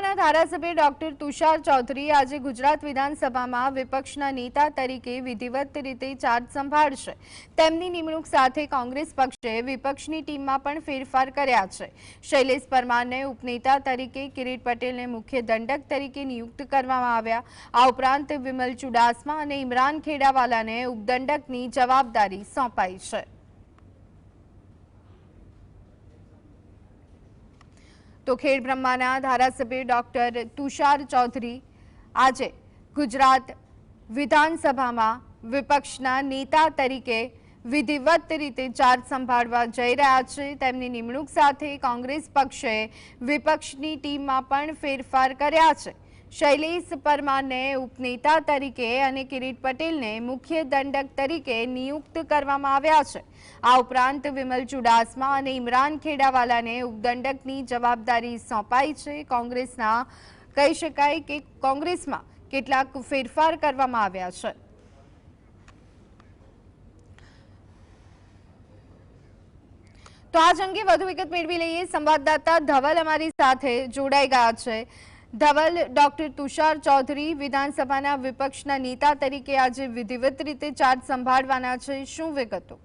બ્રહ્માના ધારાસભ્ય ડોક્ટર તુષાર ચૌધરી આજે ગુજરાત વિધાનસભામાં વિપક્ષના નેતા તરીકે વિધિવત રીતે ચાર્જ સંભાળશે. તેમની નિમણૂક સાથે કોંગ્રેસ પક્ષે વિપક્ષની ટીમમાં પણ ફેરફાર કર્યા છે. શૈલેષ પરમારને ઉપનેતા તરીકે કિરીટ પટેલને મુખ્ય દંડક તરીકે નિયુક્ત કરવામાં આવ્યા. આ ઉપરાંત વિમલ ચુડાસમા અને ઇમરાન ખેડાવાલાને ઉપદંડકની જવાબદારી સોંપાઈ છે. તો ખેડ બ્રહ્માના ધારાસભ્ય ડોક્ટર તુષાર ચૌધરી આજે ગુજરાત વિધાનસભામાં વિપક્ષના નેતા તરીકે વિધિવત રીતે ચાર્જ સંભાળવા જઈ રહ્યા છે. તેમની નિમણૂક સાથે કોંગ્રેસ પક્ષે વિપક્ષની ટીમમાં પણ ફેરફાર કર્યા છે. શૈલેષ પરમારને ઉપનેતા તરીકે અને કિરીટ પટેલને મુખ્ય દંડક તરીકે નિયુક્ત કરવામાં આવ્યા છે. આ ઉપરાંત વિમલ ચુડાસમા અને ઇમરાન ખેડાવાલાને ઉપદંડકની જવાબદારી સોંપાઈ છે. કોંગ્રેસના કહી શકાય કે કોંગ્રેસમાં કેટલાક ફેરફાર કરવામાં આવ્યા છે. તો આજ અંગે વધુ વિગત મેળવી લઈએ. સંવાદદાતા ધવલ અમારી સાથે જોડાઈ ગયા છે. ધવલ ડોક્ટર તુષાર ચૌધરી વિધાનસભાના વિપક્ષના નેતા તરીકે આજે વિધિવત રીતે ચાર્જ સંભાળવાના છે શું વિગતો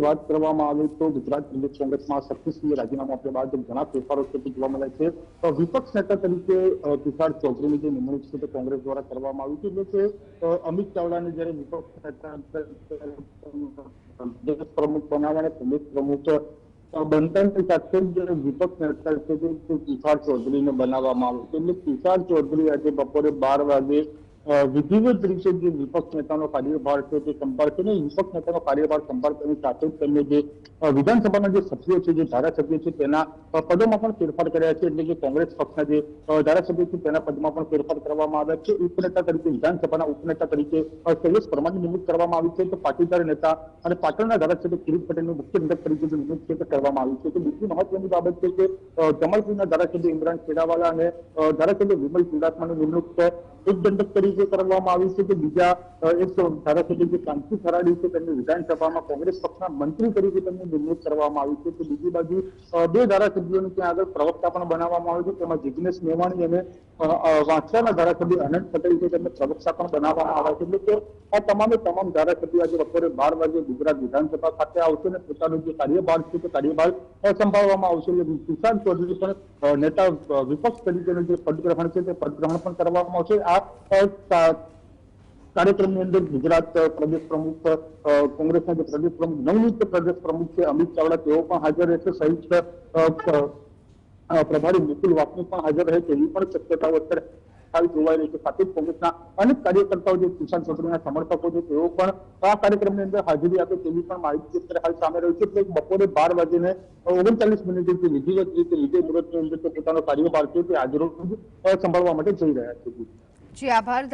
વાત કરવામાં આવે તો ગુજરાત પ્રદેશ કોંગ્રેસમાં શક્તિસિંહ રાજીનામું આપ્યા બાદ ઘણા ફેરફારો છે જોવા મળે છે વિપક્ષ નેતા તરીકે તુષાર ચૌધરીની જે નિમણૂક છે તે કોંગ્રેસ દ્વારા કરવામાં આવી છે એટલે કે અમિત ચાવડાને જ્યારે વિપક્ષ નેતા પ્રમુખ બનાવવા અને પ્રદેશ પ્રમુખ જ જ્યારે વિપક્ષ નેતા છે તે તુષાર ચૌધરીને બનાવવામાં આવ્યો એટલે તુષાર ચૌધરી આજે બપોરે બાર વાગે વિધિવત રીતે જે વિપક્ષ નેતાનો કાર્યભાર છે તે સંભાળશે અને વિપક્ષ નેતાનો કાર્યભાર સંભાળતાની સાથે જ તેમને જે વિધાનસભાના જે સભ્યો છે, જે ધારાસભ્યો છે, તેના પદોમાં પણ ફેરફાર કર્યા છે. એટલે કે કોંગ્રેસ પક્ષના જે ધારાસભ્યો છે તેના પદમાં પણ ફેરફાર કરવામાં આવ્યા છે. ઉપનેતા તરીકે, વિધાનસભાના ઉપનેતા તરીકે શૈલેષ પરમારની નિમણૂક કરવામાં આવી છે. તો પાટીદાર નેતા અને પાટણના ધારાસભ્ય કિરીટ પટેલનું મુખ્ય દંડક તરીકે નિમણૂક છે કરવામાં આવી છે. તો બીજી મહત્વની બાબત છે કે જમાલપુરના ધારાસભ્ય ઇમરાન ખેડાવાલા અને ધારાસભ્ય વિમલ ચુડાસમાની નિમણૂક ઉપદંડક તરીકે કરવામાં આવી છે. કે બીજા એક ધારાસભ્ય જે કાંતિ ખરાડી છે તેમની વિધાનસભામાં કોંગ્રેસ પક્ષના મંત્રી તરીકે તેમની નિમણૂક કરવામાં આવી છે. તો બીજી બાજુ બે બે ધારાસભ્યોને ત્યાં આગળ પ્રવક્તા પણ બનાવવામાં આવ્યું છે. તેમાં જિજ્ઞેશ મેવાણી અને અ, ધારાસભ્ય અનંત પટેલ છે. તેમને પ્રવક્તા પણ બનાવવામાં આવ્યા છે. એટલે કે આ તમામે તમામ ધારાસભ્યો આજે બપોરે બાર વાગે ગુજરાત વિધાનસભા ખાતે આવશે અને પોતાનો જે કાર્યભાર છે તે કાર્યભાર સંભાળવામાં આવશે. એટલે સુશાંત ચૌધરી પણ નેતા વિપક્ષ તરીકેનું જે પદગ્રહણ છે તે પદગ્રહણ પણ કરવામાં આવશે. આ કાર્યક્રમની અંદર ગુજરાત પ્રદેશ પ્રમુખ કોંગ્રેસના જે પ્રદેશ પ્રમુખ નવનિયુક્ત પ્રદેશ પ્રમુખ છે, અમિત ચાવડા, તેઓ પણ હાજર રહેશે. સહિત પ્રભારી મુકુલ વાસનિક પણ હાજર રહે તેવી પણ શક્યતાઓ અત્યારે અંદર હાજરી આપે તેવી પણ માહિતી સામે રહી છે. બપોરે બાર વાગીને ઓગણચાલીસ મિનિટે જે વિધિવત અંદર પોતાનો કાર્યભાર છે તે આજરોજ સંભાળવા માટે જઈ રહ્યા છે. જી, આભાર